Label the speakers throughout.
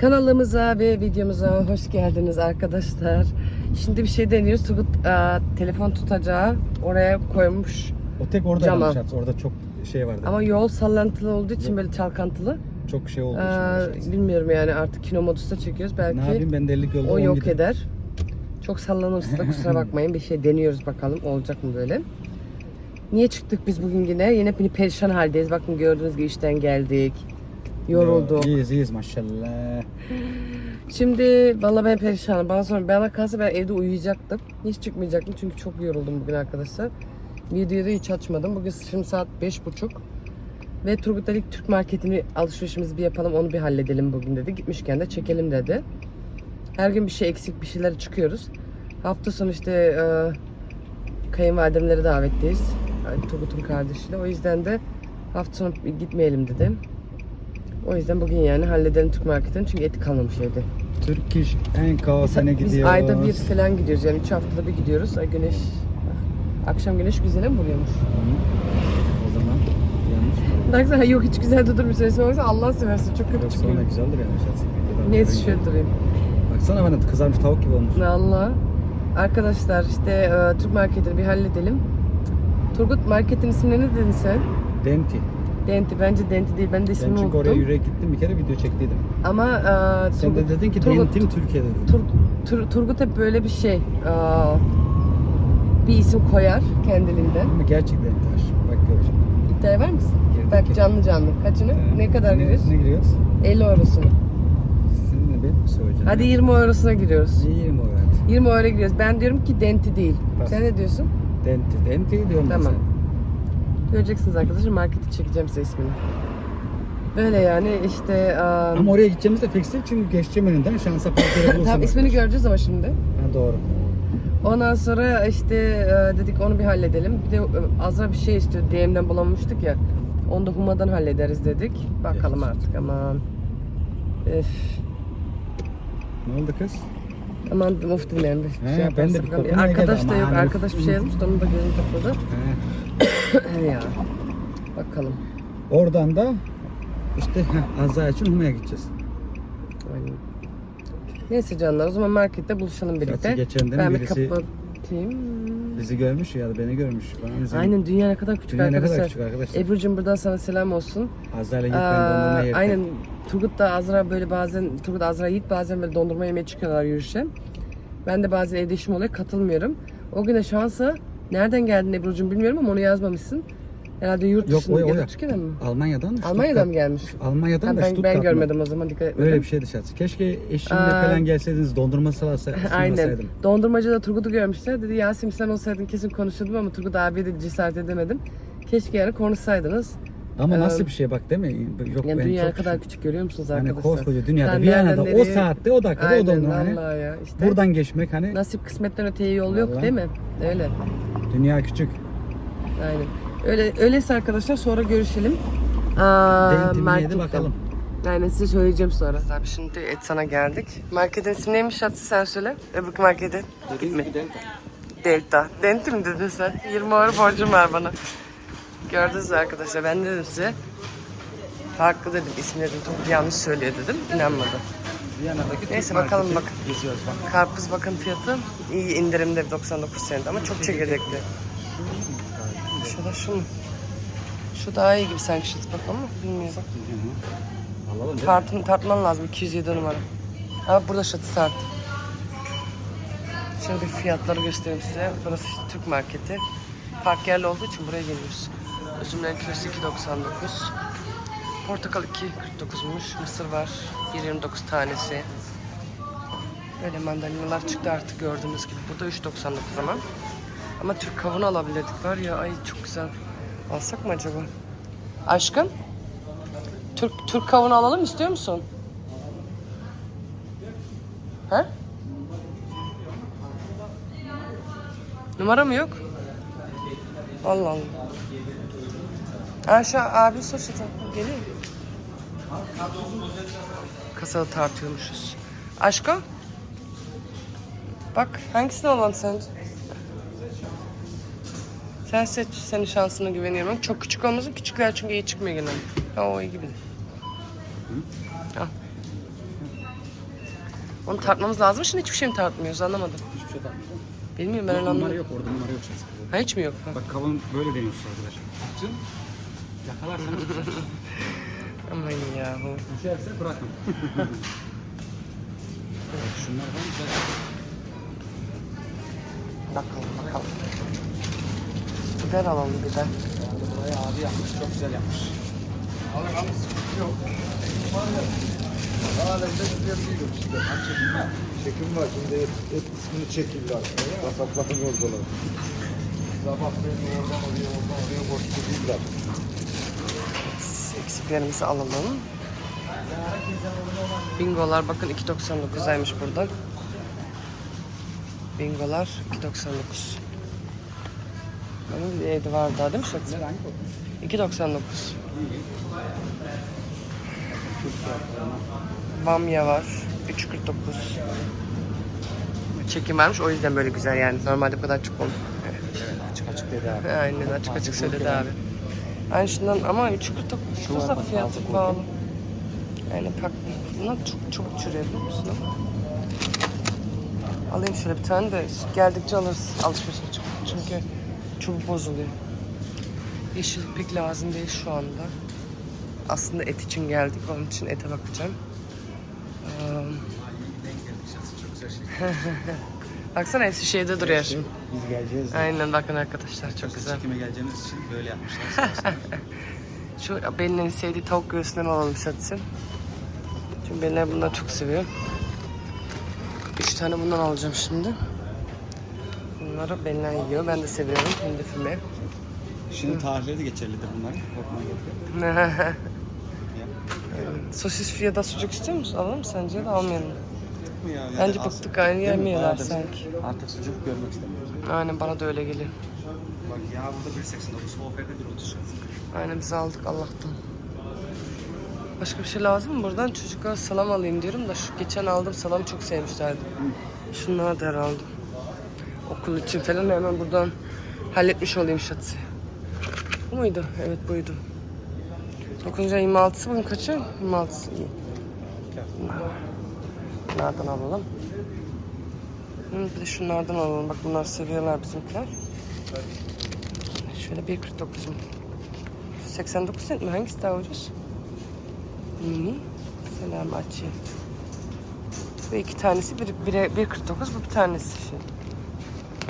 Speaker 1: Kanalımıza ve videomuza hoş geldiniz arkadaşlar. Şimdi bir şey deniyoruz. Turgut e, telefon tutacağı oraya koymuş.
Speaker 2: O tek orada
Speaker 1: Cama.
Speaker 2: yanlış Orada çok şey vardı.
Speaker 1: Ama yol sallantılı olduğu için böyle çalkantılı.
Speaker 2: çok şey oldu.
Speaker 1: E,
Speaker 2: şimdi.
Speaker 1: bilmiyorum yani artık kino modusta çekiyoruz.
Speaker 2: ne
Speaker 1: Belki
Speaker 2: yapayım ben de 50 yolda
Speaker 1: o
Speaker 2: 10
Speaker 1: yok
Speaker 2: gidiyorum.
Speaker 1: eder. Çok sallanırsa kusura bakmayın. Bir şey deniyoruz bakalım olacak mı böyle. Niye çıktık biz bugün yine? Yine perişan haldeyiz. Bakın gördüğünüz gibi işten geldik. Yorulduk.
Speaker 2: İyiyiz iyiyiz maşallah.
Speaker 1: Şimdi vallahi ben perişanım. Bana sonra bana kalsa ben evde uyuyacaktım. Hiç çıkmayacaktım çünkü çok yoruldum bugün arkadaşlar. Videoyu hiç açmadım. Bugün şimdi saat beş buçuk. Ve Turgut dedik Türk marketini alışverişimizi bir yapalım onu bir halledelim bugün dedi. Gitmişken de çekelim dedi. Her gün bir şey eksik bir şeyler çıkıyoruz. Hafta sonu işte e, kayınvalidemleri davetliyiz. Turgut'un kardeşiyle. O yüzden de hafta sonu gitmeyelim dedim. O yüzden bugün yani halledelim Türk marketini çünkü eti kalmamış evde.
Speaker 2: Türk iş en kaosene
Speaker 1: Biz
Speaker 2: gidiyor.
Speaker 1: ayda bir falan gidiyoruz yani üç haftada bir gidiyoruz. Ay güneş, akşam güneş güzele mi vuruyormuş?
Speaker 2: O zaman yanlış mı?
Speaker 1: Yok hiç güzel durmuş. Resmen baksana Allah seversin çok kötü çıkıyor.
Speaker 2: sonra güzeldir yani şahsi.
Speaker 1: Neyse şöyle durayım.
Speaker 2: Baksana bana kızarmış tavuk gibi olmuş.
Speaker 1: Allah. Arkadaşlar işte e, Türk marketini bir halledelim. Turgut marketin ismini ne dedin sen?
Speaker 2: Denti.
Speaker 1: Denti. Bence Denti değil. Ben de
Speaker 2: Ben
Speaker 1: ismini
Speaker 2: çünkü oraya yürüyerek gittim bir kere video çektiydim.
Speaker 1: Ama e,
Speaker 2: Sen de dedin ki
Speaker 1: Turgut-
Speaker 2: Dentim Türkiye'de dedin.
Speaker 1: Tur, Tur- Turgut hep böyle bir şey. e, bir isim koyar kendiliğinden.
Speaker 2: Ama gerçekten taş. Bak göreceğim.
Speaker 1: İddiaya var mısın?
Speaker 2: Girdik.
Speaker 1: Bak canlı canlı. Kaçını? Ne kadar giriyoruz?
Speaker 2: Ne giriyoruz?
Speaker 1: 50 eurosunu.
Speaker 2: Seninle ben mi söyleyeceğim?
Speaker 1: Hadi 20 eurosuna giriyoruz.
Speaker 2: İyi mi öğrendi?
Speaker 1: 20 euro giriyoruz. Ben diyorum ki denti değil.
Speaker 2: Bak.
Speaker 1: Sen ne diyorsun?
Speaker 2: Denti. Denti diyorum
Speaker 1: Tamam.
Speaker 2: ben
Speaker 1: Göreceksiniz arkadaşlar. Marketi çekeceğim size ismini. Böyle yani işte... Um,
Speaker 2: Ama oraya gideceğimiz de fix değil çünkü geçeceğim önünden şansa park yeri bulursam.
Speaker 1: tamam ismini göreceğiz ama şimdi.
Speaker 2: Ha doğru.
Speaker 1: Ondan sonra işte e, dedik onu bir halledelim. Bir de e, Azra bir şey istiyor. DM'den bulamamıştık ya. Onu da Huma'dan hallederiz dedik. Bakalım
Speaker 2: Evet.
Speaker 1: artık aman. Öf.
Speaker 2: Ne oldu kız?
Speaker 1: Aman of dinlerim bir
Speaker 2: He,
Speaker 1: şey
Speaker 2: ben de bir
Speaker 1: Arkadaş da yok. Arkadaş bir şey yazmış da onu da gözüm topladı.
Speaker 2: He.
Speaker 1: Ya. Bakalım.
Speaker 2: Oradan da işte heh, Azra için Huma'ya gideceğiz.
Speaker 1: Aynen. Neyse canlar o zaman markette buluşalım birlikte.
Speaker 2: Gerçi geçen de
Speaker 1: ben bir
Speaker 2: birisi-
Speaker 1: kapatayım.
Speaker 2: Bizi görmüş ya da beni görmüş. Bana bizim-
Speaker 1: Aynen dünya ne kadar küçük
Speaker 2: Dünya ne
Speaker 1: arkadaşlar.
Speaker 2: kadar küçük arkadaşlar.
Speaker 1: Ebru'cum buradan sana selam olsun.
Speaker 2: Azra ile Yiğit ben dondurma yerken.
Speaker 1: aynen Turgut da Azra böyle bazen Turgut Azra Yiğit bazen böyle dondurma yemeye çıkıyorlar yürüyüşe. Ben de bazen evde işim oluyor katılmıyorum. O güne şansa nereden geldin Ebru'cum bilmiyorum ama onu yazmamışsın. Herhalde yurt
Speaker 2: Yok,
Speaker 1: dışında
Speaker 2: o- o
Speaker 1: ya da. Türkiye'den mi?
Speaker 2: Almanya'dan da
Speaker 1: Almanya'dan mı
Speaker 2: Stuttgart-
Speaker 1: gelmiş?
Speaker 2: Almanya'dan
Speaker 1: Ha,
Speaker 2: da
Speaker 1: ben,
Speaker 2: Stuttgart
Speaker 1: ben
Speaker 2: mı?
Speaker 1: görmedim o zaman dikkat etmedim.
Speaker 2: Öyle bir şey dışarısı. Keşke eşimle
Speaker 1: Aa.
Speaker 2: falan gelseydiniz dondurma salasa
Speaker 1: Aynen.
Speaker 2: sunmasaydım.
Speaker 1: Dondurmacıda Turgut'u görmüşler. Dedi Yasemin sen olsaydın kesin konuşurdum ama Turgut abiye de cesaret edemedim. Keşke yani konuşsaydınız.
Speaker 2: Ama
Speaker 1: Ee,
Speaker 2: nasıl bir şey bak değil mi? Yok
Speaker 1: Yani
Speaker 2: ben
Speaker 1: dünya
Speaker 2: çok
Speaker 1: kadar küçük görüyor musunuz
Speaker 2: Hani
Speaker 1: arkadaşlar?
Speaker 2: koskoca dünyada
Speaker 1: Sen
Speaker 2: Viyana'da
Speaker 1: nereden
Speaker 2: o
Speaker 1: nereye-
Speaker 2: saatte o dakikada o
Speaker 1: Aynen
Speaker 2: dondurma hani
Speaker 1: vallahi ya. İşte
Speaker 2: buradan geçmek hani
Speaker 1: nasip kısmetten öteye yol yok
Speaker 2: Vallahi.
Speaker 1: değil mi? Öyle.
Speaker 2: Dünya küçük.
Speaker 1: Aynen. Öyle öyleyse arkadaşlar sonra görüşelim. Aa, markette.
Speaker 2: bakalım.
Speaker 1: Aynen size söyleyeceğim sonra. Abi şimdi et sana geldik. Marketin ismi neymiş Yatsı sen söyle. Öbür marketin. Delta. Denti mi dedin sen? 20 euro borcum var bana. Gördünüz mü arkadaşlar ben dedim size. Farklı dedim ismi dedim. Çok yanlış söylüyor dedim. İnanmadı.
Speaker 2: Viyana'daki
Speaker 1: Neyse bakalım bakın.
Speaker 2: Geziyoruz bak.
Speaker 1: Karpuz bakın fiyatı iyi indirimde 99 sent ama çok çekirdekli. Şu da şu mu? Şu daha iyi gibi sanki şu bak ama bilmiyorum. Tartın, tartman lazım 207 numara. Ama burada şatısı arttı. Şöyle bir fiyatları göstereyim size. Burası işte Türk marketi. Park yerli olduğu için buraya geliyoruz. Üzümlerin kilosu 2.99. Portakal 2.49'muş. Mısır var 1.29 tanesi. Böyle mandalinalar çıktı artık gördüğünüz gibi. Burada 3.99 ama. Ama Türk kavunu alabilirdik var ya ay çok güzel. Alsak mı acaba? Aşkım? Türk Türk kavunu alalım istiyor musun? He? Numara mı yok? Allah Allah. Aşağı abi sor tarafa. Geliyor? Kasada tartıyormuşuz. Aşko? Bak hangisini alalım sence? Sen seç, senin şansına güveniyorum. Çok küçük olmasın, küçükler çünkü iyi çıkmıyor genelde. O iyi gibi. Al. Onu tartmamız lazım. Şimdi hiçbir şey mi tartmıyoruz anlamadım.
Speaker 2: Hiçbir şey takmıyor.
Speaker 1: Bilmiyorum ben öyle
Speaker 2: Numara
Speaker 1: anlamadım.
Speaker 2: yok orada numara yok şahsen.
Speaker 1: Ha hiç mi yok? Ha.
Speaker 2: Bak kavun böyle deniyorsun arkadaşlar. Tutun. Yakalarsan tutacak.
Speaker 1: Aman yahu.
Speaker 2: Düşerse bırakın. Bak şunlar var güzel.
Speaker 1: Bakalım bakalım. Biber alalım biber.
Speaker 2: Burayı abi yapmış. Çok güzel yapmış.
Speaker 3: Halen de güzel değilim işte. Çekim var. Çekim var. Şimdi et, et kısmını çekil biraz. Kasapların oradalar. Sabah beni oradan oraya oradan oraya koşturdular.
Speaker 1: Eksiklerimizi alalım. Bingolar bakın 2.99'aymış burada. Bingolar 2.99. Benim bir evde var daha değil mi
Speaker 2: koku?
Speaker 1: 2.99. Bamya var 3.49. Çekim varmış o yüzden böyle güzel yani. Normalde bu kadar çok olmuyor.
Speaker 2: Evet açık açık dedi abi.
Speaker 1: Aynen açık açık söyledi abi. Aynı şundan ama 3.49 da
Speaker 2: bak,
Speaker 1: fiyatı pahalı. Yani pak bunlar çok çabuk çürüyor biliyor musun? Alayım şöyle bir tane de geldikçe alırız alışverişe çıkıp. Çünkü çabuk bozuluyor. Yeşil pek lazım değil şu anda. Aslında et için geldik. Onun için ete bakacağım. Ee, Baksana hepsi şeyde duruyor.
Speaker 2: Biz geleceğiz.
Speaker 1: Aynen bakın arkadaşlar çok güzel.
Speaker 2: Çekime geleceğimiz için böyle yapmışlar.
Speaker 1: Şu Belin'in en sevdiği tavuk göğsünden alalım satsın. Çünkü Belin bunları çok seviyor. Üç tane bundan alacağım şimdi. Bunları Belin yiyor. Ben de seviyorum. Hindi füme.
Speaker 2: Şimdi tarihleri de geçerlidir bunların. Korkmaya gerek yok. Ya.
Speaker 1: Sosis ya da sucuk istiyor musun? Alalım sence de almayalım. Mı?
Speaker 2: Bu ya, yani
Speaker 1: Bence
Speaker 2: az-
Speaker 1: bıktık aynı
Speaker 2: Değil mi?
Speaker 1: yemiyorlar
Speaker 2: Bayağıdır
Speaker 1: sanki.
Speaker 2: Artık sucuk görmek istemiyoruz.
Speaker 1: Aynen bana da öyle geliyor.
Speaker 2: Bak ya burada 1.89 bu oferde 1.30
Speaker 1: Aynen biz aldık Allah'tan. Başka bir şey lazım mı buradan? Çocuklara salam alayım diyorum da şu geçen aldım salamı çok sevmişlerdi. Şunları da herhalde. Okul için falan hemen buradan halletmiş olayım şatı. Bu muydu? Evet buydu. 9. ay 26'sı bugün kaçı? 26'sı iyi. Bunlardan alalım. Hı, bir de şunlardan alalım. Bak bunlar seviyorlar bizimkiler. Şöyle 1.49 mu? 89 cent mi? Hangisi daha ucuz? Mini. Selam açı. Bu iki tanesi bir, bire, 1.49 bu bir tanesi şey.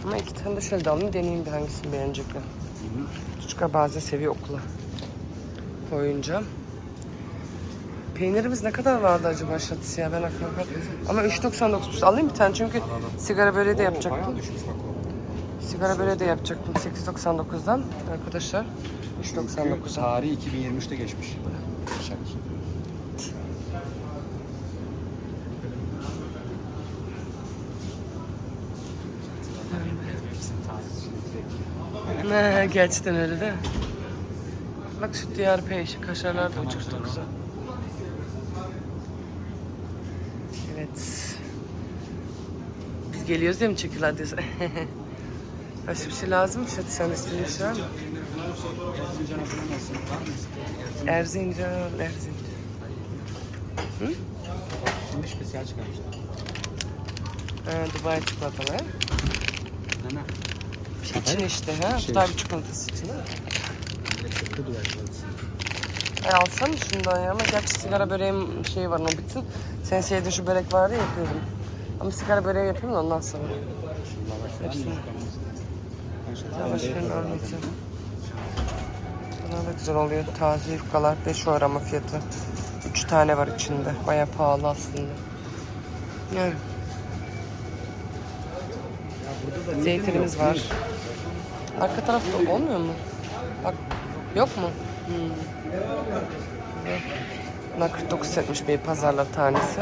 Speaker 1: Ama iki tane de şöyle de alayım deneyeyim bir hangisini beğenecekler. Çocuklar bazen seviyor okula. Koyunca. Peynirimiz ne kadar vardı acaba şatısı ya ben aklıma kal- Ama 3.99 alayım bir tane çünkü sigara böreği de yapacaktım. Sigara böreği de yapacaktım 8.99'dan arkadaşlar. 3.99'a.
Speaker 2: Tarihi 2023'te geçmiş. Şaka.
Speaker 1: Ne, gerçekten öyle mi? Bak şu diğer peyşi kaşarlar da çok güzel. Evet. Biz geliyoruz değil mi çekil diyorsun? Başka bir şey lazım mı? Şadi sen istediğin bir şey var mı?
Speaker 2: Erzincan?
Speaker 1: Erzincan, Erzincan.
Speaker 2: Şimdi spesiyel çıkarmışlar.
Speaker 1: Ha, Dubai?
Speaker 2: Nana.
Speaker 1: İçin işte ha?
Speaker 2: Şey.
Speaker 1: Dubai çikolatası için ha?
Speaker 2: Çikolatası.
Speaker 1: Ay alsana şundan ya ama gerçi sigara böreğim şey var o bitsin. Sen sevdiğin şu börek vardı ya yapıyordum. Ama sigara böreği yapayım da ondan sonra. Hepsini.
Speaker 2: yapıyorum.
Speaker 1: anlatacağım. Bunlar da güzel oluyor. Taze yufkalar 5 euro ama fiyatı. 3 tane var içinde. Baya pahalı aslında. Yani. Zeytinimiz var. Arka tarafta olmuyor mu? Bak yok mu? Hmm. Bunlar 49 centmiş bir pazarlar tanesi.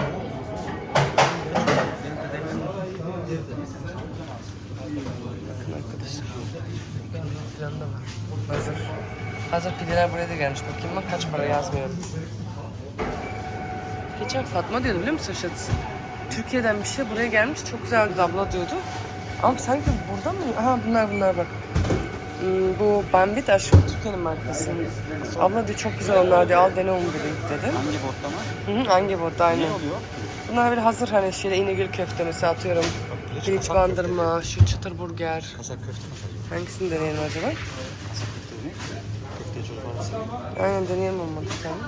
Speaker 1: Bakın arkadaşlar. Falan da var. Hazır. Hazır pideler buraya da gelmiş. Bakayım bak kaç para yazmıyor. Geçen Fatma diyordu biliyor musun şatısı? Türkiye'den bir şey buraya gelmiş. Çok güzel abla diyordu. Ama sanki burada mı? Aha bunlar bunlar bak. Hmm, bu Bambit aşkı Türkiye'nin markası. Abla diyor çok güzel onlar diyor al dene onu dedi.
Speaker 2: Hangi botlama?
Speaker 1: Hı hı, hangi botta aynı.
Speaker 2: Ne oluyor?
Speaker 1: Bunlar böyle hazır hani şeyle İnegöl köfte mesela atıyorum. Pirinç bandırma, şu çıtır burger.
Speaker 2: Kasap köfte masajı.
Speaker 1: Hangisini deneyelim acaba?
Speaker 2: Kasap köfte ne? Köfte çocuk arası.
Speaker 1: Aynen deneyelim olmadı bir tane.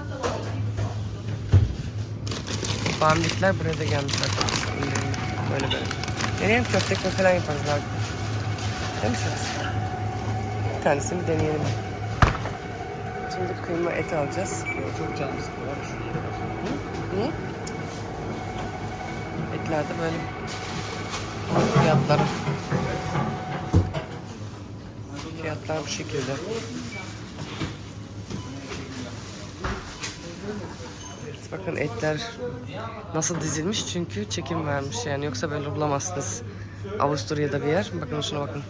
Speaker 1: Bambitler buraya da gelmiş arkadaşlar. Böyle böyle. Deneyelim köfte ekmek falan yaparız abi. Değil mi şurası? Bir tanesini deneyelim. Şimdi kıyma et alacağız.
Speaker 2: Çok. Şuraya bak.
Speaker 1: Niye? Etlerde böyle fiyatları. Fiyatlar bu şekilde. Bakın etler nasıl dizilmiş çünkü çekim vermiş yani yoksa böyle bulamazsınız. Avusturya'da bir yer. Bakın şuna bakın.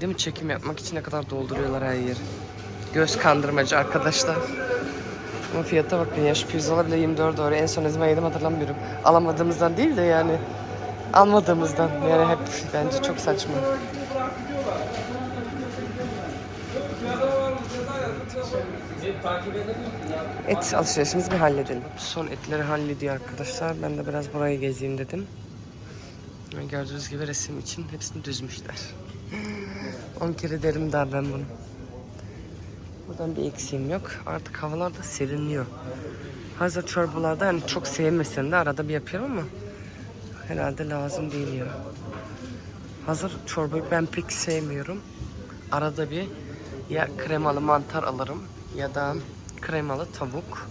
Speaker 1: Değil mi çekim yapmak için ne kadar dolduruyorlar her yeri. Göz kandırmacı arkadaşlar. Ama fiyata bakın ya şu pirzola bile 24 euro. En son ne zaman yedim hatırlamıyorum. Alamadığımızdan değil de yani almadığımızdan. Yani hep bence çok saçma. Et alışverişimizi bir halledelim. Son etleri hallediyor arkadaşlar. Ben de biraz burayı gezeyim dedim. Gördüğünüz gibi resim için hepsini düzmüşler. 10 kere derim daha ben bunu. Buradan bir eksiğim yok. Artık havalar da serinliyor. Hazır çorbalarda hani çok sevmesem de arada bir yapıyorum ama herhalde lazım değil ya. Hazır çorbayı ben pek sevmiyorum. Arada bir ya kremalı mantar alırım ya da kremalı tavuk.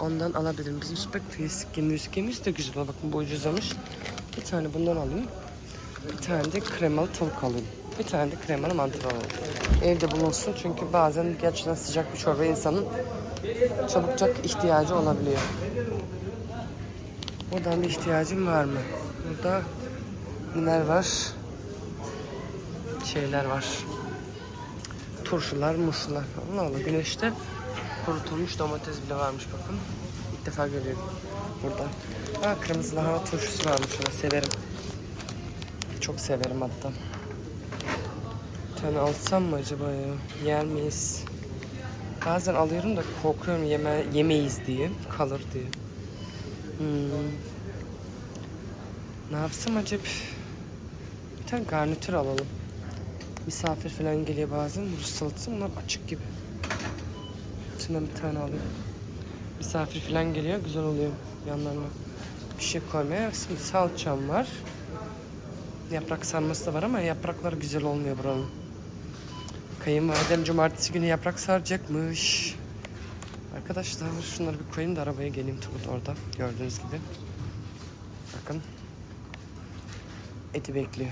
Speaker 1: Ondan alabilirim. Bizim spekfis gemüz de güzel. Bakın bu ucuzlamış. Bir tane bundan alayım. Bir tane de kremalı tavuk alayım. Bir tane de kremalı mantar alayım. Evde bulunsun çünkü bazen gerçekten sıcak bir çorba insanın çabucak ihtiyacı olabiliyor. Buradan bir ihtiyacım var mı? Burada neler var? Şeyler var. Turşular, muşlar. Allah Allah güneşte kurutulmuş domates bile varmış bakın. İlk defa görüyorum burada. Ha kırmızı lahana turşusu varmış ona severim. Çok severim hatta. Bir tane alsam mı acaba ya? Yer miyiz? Bazen alıyorum da korkuyorum yeme yemeyiz diye. Kalır diye. Hmm. Ne yapsam acaba? Bir tane garnitür alalım. Misafir falan geliyor bazen. Rus salatası bunlar açık gibi. İçinden bir tane alayım. Misafir falan geliyor güzel oluyor yanlarına. Bir şey koymaya. Şimdi salçam var. Yaprak sarması da var ama yapraklar güzel olmuyor buranın. Kayınvalidem cumartesi günü yaprak saracakmış. Arkadaşlar şunları bir koyayım da arabaya geleyim Turgut orada. Gördüğünüz gibi. Bakın. Eti bekliyor.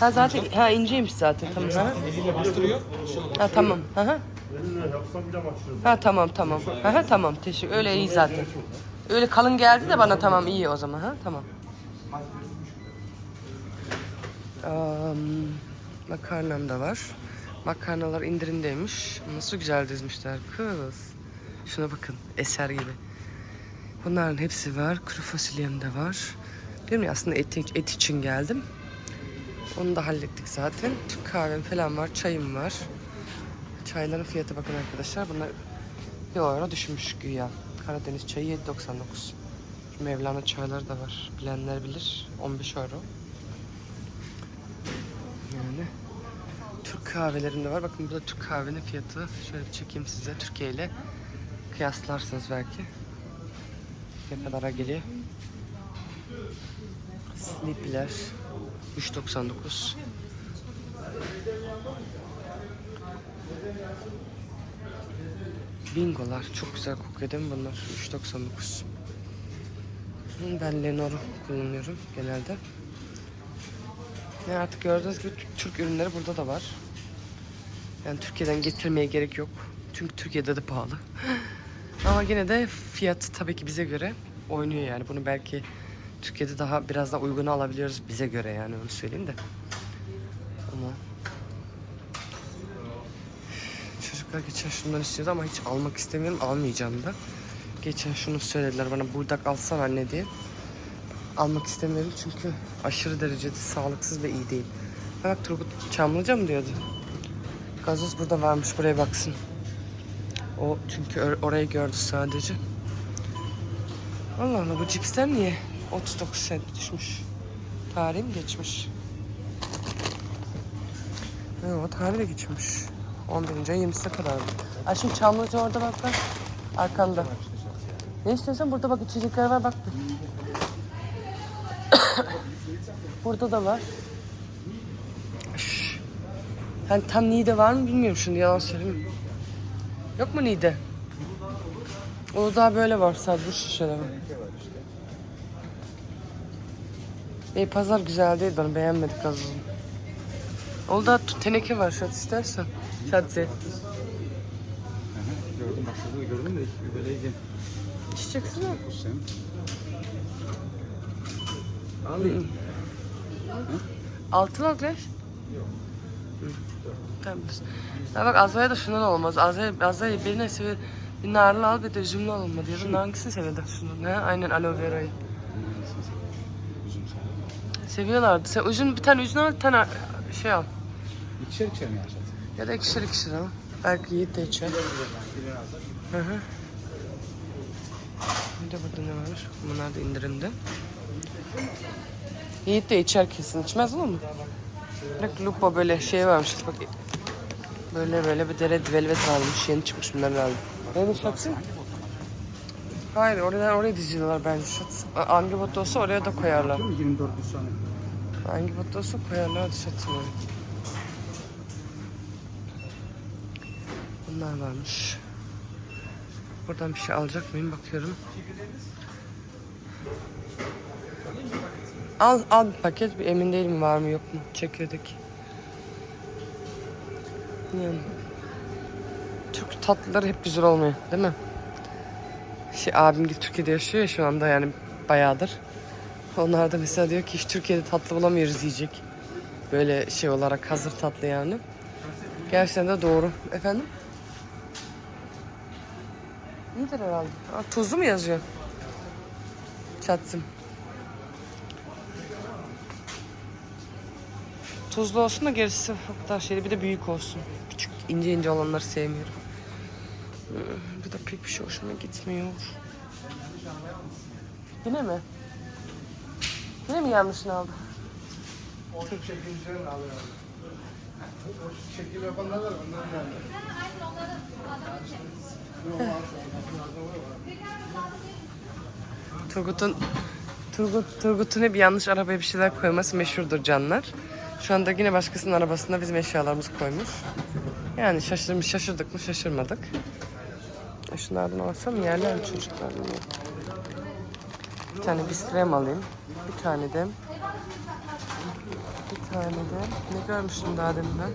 Speaker 1: Ha zaten ha inceymiş zaten tamam. Ha, ha tamam. Ha ha. Ha tamam tamam. Ha ha tamam. Teşekkür. Öyle iyi zaten. Öyle kalın geldi de bana tamam iyi o zaman ha tamam. Um, makarnam da var. Makarnalar indirimdeymiş. Nasıl güzel dizmişler kız. Şuna bakın eser gibi. Bunların hepsi var. Kuru fasulyem de var. Diyorum ya aslında et, et için geldim. Onu da hallettik zaten. Türk kahvem falan var. Çayım var. Çayların fiyatı bakın arkadaşlar. Bunlar bir euro düşmüş güya. Karadeniz çayı 7.99. Şu Mevlana çayları da var. Bilenler bilir. 15 euro. Yani Türk kahvelerim de var. Bakın burada Türk kahvenin fiyatı. Şöyle bir çekeyim size. Türkiye ile kıyaslarsınız belki. Ne kadara geliyor? Sleepy'ler 3.99 Bingolar çok güzel kokuyor değil mi bunlar? 3.99 Hı, Ben Lenor kullanıyorum genelde. Yani artık gördüğünüz gibi Türk ürünleri burada da var. Yani Türkiye'den getirmeye gerek yok. Çünkü Türkiye'de de pahalı. Ama yine de fiyat tabii ki bize göre oynuyor yani. Bunu belki Türkiye'de daha biraz daha uyguna alabiliyoruz bize göre yani onu söyleyeyim de. Ama çocuklar geçen şundan istiyordu ama hiç almak istemiyorum. Almayacağım da. Geçen şunu söylediler bana burdak alsan anne diye. Almak istemiyorum çünkü aşırı derecede sağlıksız ve iyi değil. Bak Turgut Çamlıca mı diyordu? Gazoz burada varmış buraya baksın. O çünkü or- orayı gördü sadece. Allah Allah bu cipsler niye 39 sent düşmüş? Tarihi mi geçmiş? Tarihi de geçmiş. 11. ay 20'sine kadardı. Ay şimdi Çamlıca orada bak bak. Arkanda. Ne istiyorsan burada bak içecekler var bak. Burada da var. Şş. Yani tam Niğde var mı bilmiyorum şimdi yalan söyleyeyim. Yok mu Niğde? Uludağ böyle var sadece bu şişeler var. Bey pazar güzel değil bana beğenmedik az önce. Uludağ teneke var şat istersen.
Speaker 2: Aha, gördüm bak şurada gördüm de böyle gel.
Speaker 1: İçeceksin mi?
Speaker 3: Alayım.
Speaker 1: Altın al Güneş. Tamam. Ya bak Azra'ya da şundan olmaz. Azra'ya Azra'ya birine seviyor. Bir narlı al bir de üzümlü alınma diyor. Şunu hangisini seviyordu? Şunu. Ne? Aynen aloe vera'yı. Seviyorlardı. Sen üzüm, bir tane üzüm al, bir tane şey al.
Speaker 2: İkişer ikişer mi yaşadın?
Speaker 1: Ya da ikişer ikişer al. Belki Yiğit de içer. Hı hı. Bir de burada ne varmış? Bunlar da indirimde. Yiğit de içer kesin. İçmez olur mu? Bak lupa böyle şey varmış. Bak böyle böyle bir dere velvet almış. Yeni çıkmış bunlar herhalde. Ne şatsı? Hayır oraya oraya diziyorlar bence. Hangi bot olsa oraya da koyarlar.
Speaker 2: Değil mi? 24 gün sonra.
Speaker 1: Hangi bot olsa koyarlar şatsı oraya. Bunlar varmış. Buradan bir şey alacak mıyım bakıyorum. Al al bir paket bir emin değilim var mı yok mu çekirdek. Yani. Türk tatlıları hep güzel olmuyor değil mi? Şey abim gibi Türkiye'de yaşıyor ya şu anda yani bayağıdır. Onlar da mesela diyor ki hiç Türkiye'de tatlı bulamıyoruz diyecek. Böyle şey olarak hazır tatlı yani. Gerçekten de doğru. Efendim? İyidir herhalde. Aa, tuzlu mu yazıyor? Çatsın. Tuzlu olsun da gerisi o kadar şeyli. Bir de büyük olsun. Küçük ince ince olanları sevmiyorum. Hmm, Bu da pek bir şey hoşuma gitmiyor. Yine mi? Yine mi yanlışını aldı?
Speaker 3: O çekimcilerin alıyor.
Speaker 1: Turgut'un Turgut, Turgut'un hep yanlış arabaya bir şeyler koyması meşhurdur canlar. Şu anda yine başkasının arabasında bizim eşyalarımızı koymuş. Yani şaşırmış, şaşırdık mı şaşırmadık. E Şunlardan alsam yerler çocuklar. Bir tane biskrem alayım. Bir tane de bir tane de ne görmüştüm daha demin ben?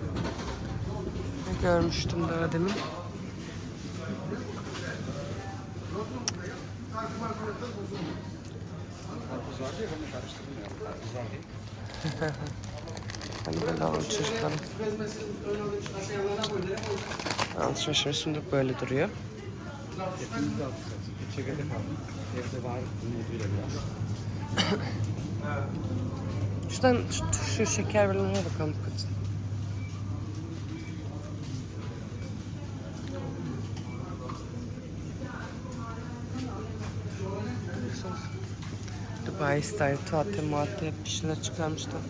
Speaker 1: Ne görmüştüm daha demin? Böyle alalım çocuklarım. Alışverişimiz şimdi böyle duruyor.
Speaker 2: Hepimiz.
Speaker 1: Şuradan şu, şu şeker verenlere bakalım kızım. Dubai style tuhatte muhatte hep bir şeyler çıkarmışlar.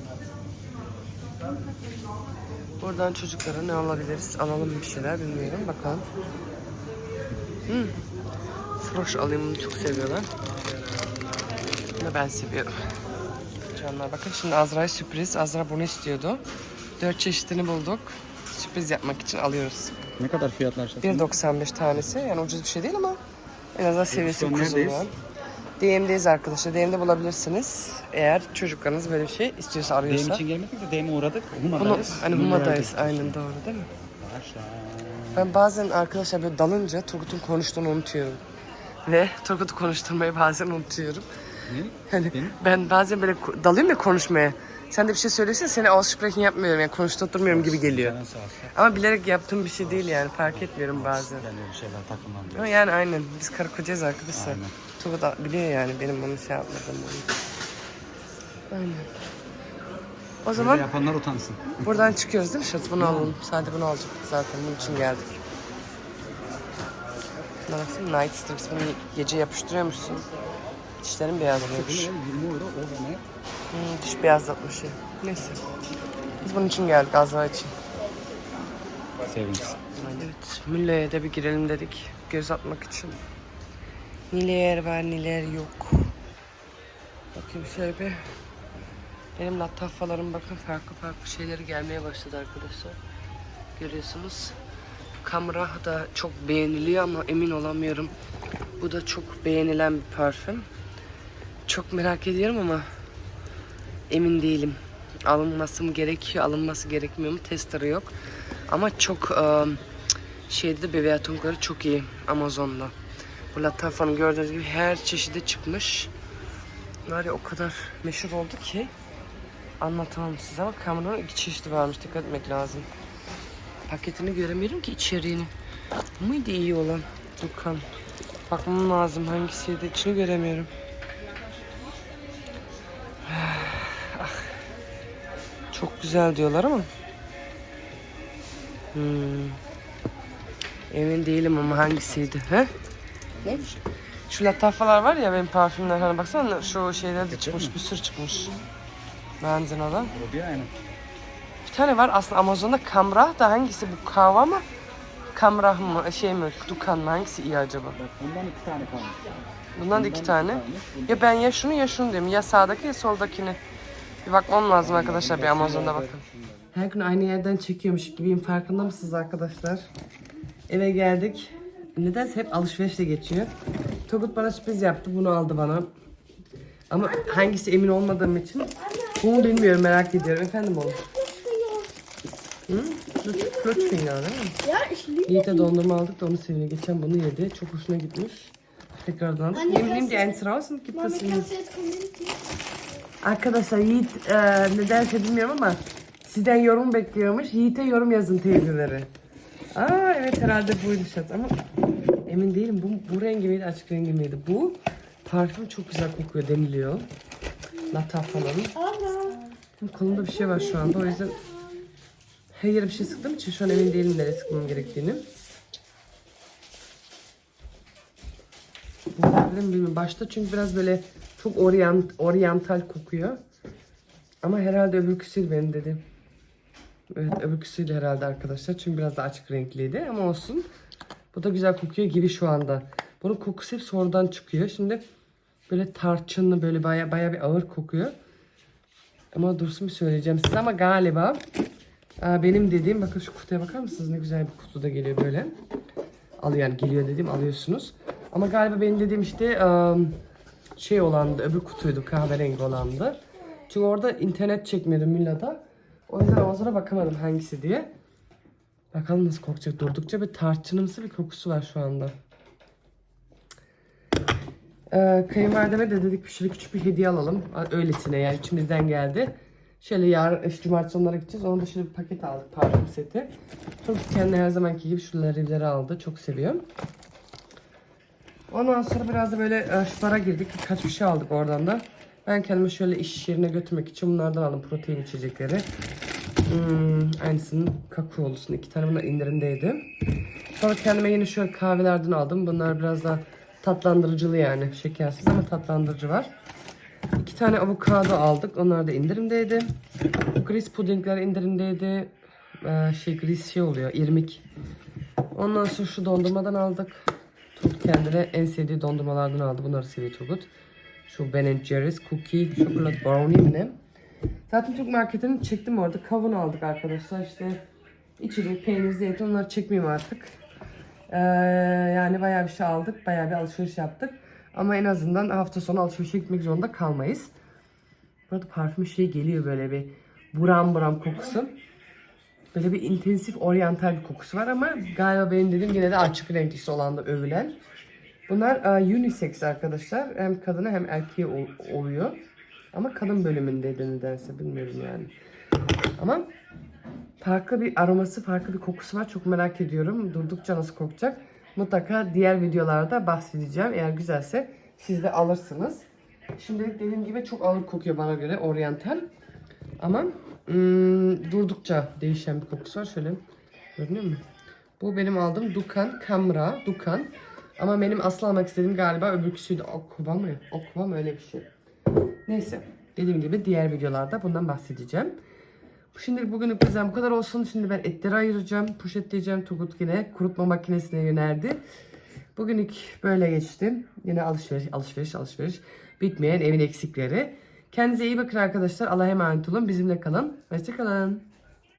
Speaker 1: Buradan çocuklara ne alabiliriz? Alalım bir şeyler bilmiyorum. Bakalım. Hmm. Froş alayım bunu çok seviyorlar. Bunu ben seviyorum. Canlar bakın şimdi Azra'ya sürpriz. Azra bunu istiyordu. Dört çeşidini bulduk. Sürpriz yapmak için alıyoruz.
Speaker 2: Ne kadar fiyatlar şaşırdın?
Speaker 1: 1.95 tanesi. Yani ucuz bir şey değil ama en azından seviyesi
Speaker 2: neredeyiz?
Speaker 1: yani. DM'deyiz arkadaşlar. DM'de bulabilirsiniz. Eğer çocuklarınız böyle bir şey istiyorsa
Speaker 2: DM
Speaker 1: arıyorsa.
Speaker 2: için gelmedik de DM'e uğradık.
Speaker 1: Bunu
Speaker 2: Huma'dayız.
Speaker 1: hani
Speaker 2: Bunu
Speaker 1: Huma'dayız. Aynen doğru değil mi?
Speaker 2: Başla.
Speaker 1: Ben bazen arkadaşlar böyle dalınca Turgut'un konuştuğunu unutuyorum. Ve Turgut'u konuşturmayı bazen unutuyorum.
Speaker 2: Ne?
Speaker 1: Hani
Speaker 2: Benim?
Speaker 1: ben bazen böyle dalıyorum ya konuşmaya. Sen de bir şey söylesin seni aussprechen yapmıyorum yani konuşturmuyorum gibi geliyor. Ama bilerek yaptığım bir şey değil yani fark etmiyorum bazen.
Speaker 2: Ben öyle şeyler takılmam. diyor.
Speaker 1: Ama yani aynen biz karı kocayız arkadaşlar.
Speaker 2: Aynen.
Speaker 1: Turgut da biliyor yani benim onu şey yapmadığımı. Aynen. O zaman
Speaker 2: Böyle yapanlar utansın.
Speaker 1: buradan çıkıyoruz değil mi Şat? Bunu alalım. Sadece bunu alacaktık zaten. Bunun için geldik. Buna baksana Night Strips. Bunu gece yapıştırıyormuşsun. Dişlerin beyazlıyormuş.
Speaker 2: 20 euro o ne?
Speaker 1: Hmm, diş beyazlatmış ya. Neyse. Biz bunun için geldik Azra için.
Speaker 2: Sevinç.
Speaker 1: Evet, Mülle'ye de bir girelim dedik. Göz atmak için. Neler var neler yok. Bakayım şöyle bir. Benim lattafalarım bakın farklı farklı şeyleri gelmeye başladı arkadaşlar. Görüyorsunuz. Kamera da çok beğeniliyor ama emin olamıyorum. Bu da çok beğenilen bir parfüm. Çok merak ediyorum ama emin değilim. Alınması mı gerekiyor, alınması gerekmiyor mu? Tester'ı yok. Ama çok ıı, şeyde de bebeğatonları çok iyi Amazon'da. Bu Latafa'nın gördüğünüz gibi her çeşidi çıkmış. Var ya o kadar meşhur oldu ki anlatamam size ama kameranın iki çeşidi varmış dikkat etmek lazım. Paketini göremiyorum ki içeriğini. Bu muydu iyi olan Dukan? Bakmam lazım hangisiydi içini göremiyorum. Ah. Çok güzel diyorlar ama. Hmm. Emin değilim ama hangisiydi. He? Ne? Şu latafalar var ya benim parfümler hani baksana şu şeyler de çıkmış bir sürü çıkmış. Benzino'da.
Speaker 2: O bir aynı.
Speaker 1: Bir tane var aslında Amazon'da Kamrah da hangisi bu kahva mı? Kamrah mı şey mi Dukan mı hangisi iyi acaba?
Speaker 2: Bak bundan iki tane kalmış.
Speaker 1: Bundan da iki tane.
Speaker 2: kalmış.
Speaker 1: Ya ben ya şunu ya şunu diyorum. Ya sağdaki ya soldakini. Bir bakmam lazım arkadaşlar bir Amazon'da bakın. Her gün aynı yerden çekiyormuş gibiyim. Farkında mısınız arkadaşlar? Eve geldik. Nedense hep alışverişle geçiyor. Togut bana sürpriz yaptı. Bunu aldı bana. Ama hangisi emin olmadığım için bunu bilmiyorum merak ediyorum. Efendim oğlum. Hı? Fruit, fruit finger değil mi?
Speaker 4: Liebe
Speaker 1: Yiğit'e dondurma aldık da onu seviyor. Geçen bunu yedi. Çok hoşuna gitmiş. Tekrardan.
Speaker 4: Anne,
Speaker 1: Nimm, nimm die eins raus und gib
Speaker 4: Mami,
Speaker 1: das Yiğit.
Speaker 4: kannst du jetzt kommentieren?
Speaker 1: Arkadaşlar Yiğit e, nedense bilmiyorum ama sizden yorum bekliyormuş. Yiğit'e yorum yazın teyzeleri. Aa evet herhalde buydu şat ama emin değilim. Bu, bu rengi miydi açık rengi miydi? Bu parfüm çok güzel kokuyor deniliyor. Lataf falan. Kolumda bir şey var şu anda o yüzden her yere bir şey sıktığım için şu an emin değilim nereye sıkmam gerektiğini. Miyim bilmiyorum. Başta çünkü biraz böyle çok oryant, oryantal kokuyor. Ama herhalde öbürküsüydü benim dediğim. Evet öbürküsüydü herhalde arkadaşlar. Çünkü biraz daha açık renkliydi ama olsun. Bu da güzel kokuyor gibi şu anda. Bunun kokusu hep sonradan çıkıyor. Şimdi böyle tarçınlı böyle baya baya bir ağır kokuyor. Ama dursun bir söyleyeceğim size ama galiba aa, benim dediğim bakın şu kutuya bakar mısınız ne güzel bir kutuda geliyor böyle. Alıyor yani geliyor dediğim alıyorsunuz. Ama galiba benim dediğim işte ım, şey olandı öbür kutuydu kahverengi olandı. Çünkü orada internet çekmiyordu Milla'da. O yüzden Amazon'a bakamadım hangisi diye. Bakalım nasıl kokacak durdukça bir tarçınımsı bir kokusu var şu anda. Ee, kayınvalideme de dedik şöyle küçük bir hediye alalım. Öylesine yani içimizden geldi. Şöyle yarın işte cumartesi onlara gideceğiz. Ona da şöyle bir paket aldık parfüm seti. Çok kendine her zamanki gibi şu larivleri aldı. Çok seviyorum. Ondan sonra biraz da böyle e, para girdik. Birkaç bir şey aldık oradan da. Ben kendime şöyle iş yerine götürmek için bunlardan aldım protein içecekleri. Hmm, aynısının kakaolusun. iki tane bunlar indirimdeydi. Sonra kendime yine şöyle kahvelerden aldım. Bunlar biraz daha tatlandırıcılı yani. Şekersiz ama tatlandırıcı var. İki tane avokado aldık. Onlar da indirimdeydi. Gris pudingler indirimdeydi. Ee, şey gris şey oluyor. irmik. Ondan sonra şu dondurmadan aldık. Turgut kendine en sevdiği dondurmalardan aldı. Bunları seviyor Turgut. Şu Ben Jerry's Cookie Chocolate Brownie mi ne? Zaten Türk marketini çektim orada. Kavun aldık arkadaşlar. İşte içecek, peynir, zeytin onları çekmeyeyim artık. Ee, yani bayağı bir şey aldık. Bayağı bir alışveriş yaptık. Ama en azından hafta sonu alışverişe gitmek zorunda kalmayız. Burada parfüm şey geliyor böyle bir buram buram kokusu. Böyle bir intensif oryantal bir kokusu var ama galiba benim dediğim yine de açık renklisi olan da övülen. Bunlar e, unisex arkadaşlar. Hem kadına hem erkeğe ol- oluyor. Ama kadın bölümündeydi nedense bilmiyorum yani. Ama farklı bir aroması, farklı bir kokusu var. Çok merak ediyorum. Durdukça nasıl kokacak. Mutlaka diğer videolarda bahsedeceğim. Eğer güzelse siz de alırsınız. Şimdilik dediğim gibi çok ağır kokuyor bana göre oryantal. Ama Hmm, durdukça değişen bir kokusu var. Şöyle görünüyor mu? Bu benim aldığım Dukan Kamra. Dukan. Ama benim asıl almak istediğim galiba öbürküsüydü. Okuva mı? Okuva mı öyle bir şey. Neyse. Dediğim gibi diğer videolarda bundan bahsedeceğim. Şimdi bugünlük bizden bu kadar olsun. Şimdi ben etleri ayıracağım. Poşetleyeceğim. Turgut yine kurutma makinesine yöneldi. Bugünlük böyle geçti. Yine alışveriş, alışveriş, alışveriş. Bitmeyen evin eksikleri. Kendinize iyi bakın arkadaşlar. Allah'a emanet olun. Bizimle kalın. Hoşçakalın.